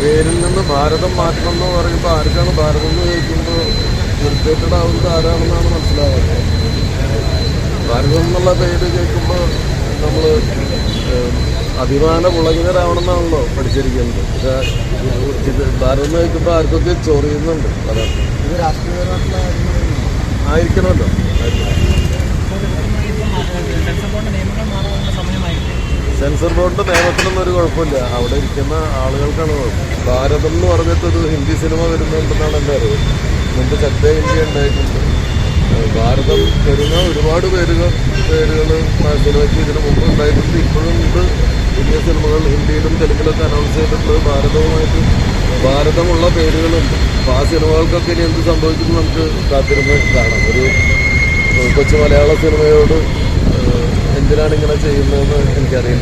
പേരിൽ നിന്ന് ഭാരതം മാറ്റണം എന്ന് പറയുമ്പോൾ ആർക്കാണ് ഭാരതം എന്ന് ചോദിക്കുമ്പോൾ ഇറിറ്റേറ്റഡ് ആവുന്നത് ആരാണെന്നാണ് മനസ്സിലാവുന്നത് ഭാരതം എന്നുള്ള പേര് കേൾക്കുമ്പോൾ നമ്മൾ അഭിമാന പുളകിതരാവണമെന്നാണല്ലോ പഠിച്ചിരിക്കുന്നത്. പക്ഷേ ഭാരതം എന്ന് കേൾക്കുമ്പോൾ ആർക്കൊക്കെ ചൊറിയുന്നുണ്ട്. അതാണ്. ആയിരിക്കണമല്ലോ. സെൻസർ സെൻസർ ബോർഡിന്റെ നിയമത്തിനൊന്നും ഒരു കുഴപ്പമില്ല. അവിടെ ഇരിക്കുന്ന ആളുകൾക്കാണ് കുഴപ്പം. ഭാരതം എന്ന് പറഞ്ഞിട്ട് ഒരു ഹിന്ദി സിനിമ വരുന്നുണ്ടെന്നാണ് എന്റെ അറിവ്. മുമ്പ് ശക്ത ഇന്ത്യ ഉണ്ടായിട്ടുണ്ട്. ഭാരതം വരുന്ന ഒരുപാട് പേരുകൾ പേരുകൾ സിനിമയ്ക്ക് ഇതിനു മുമ്പ് ഉണ്ടായിട്ടുണ്ട്. ഇപ്പോഴും ഉണ്ട്. പുതിയ സിനിമകൾ ഹിന്ദിയിലും തെലുങ്കിലൊക്കെ അനൗൺസ് ചെയ്തിട്ടുള്ള ഭാരതവുമായിട്ട് ഭാരതമുള്ള പേരുകളുണ്ട്. അപ്പോൾ ആ സിനിമകൾക്കൊക്കെ ഇനി എന്ത് സംഭവിക്കുന്നു നമുക്ക് കാത്തിരുന്ന് കാണാം. ഒരു കൊച്ചു മലയാള സിനിമയോട് എന്തിനാണ് ഇങ്ങനെ ചെയ്യുന്നതെന്ന് എനിക്കറിയില്ല.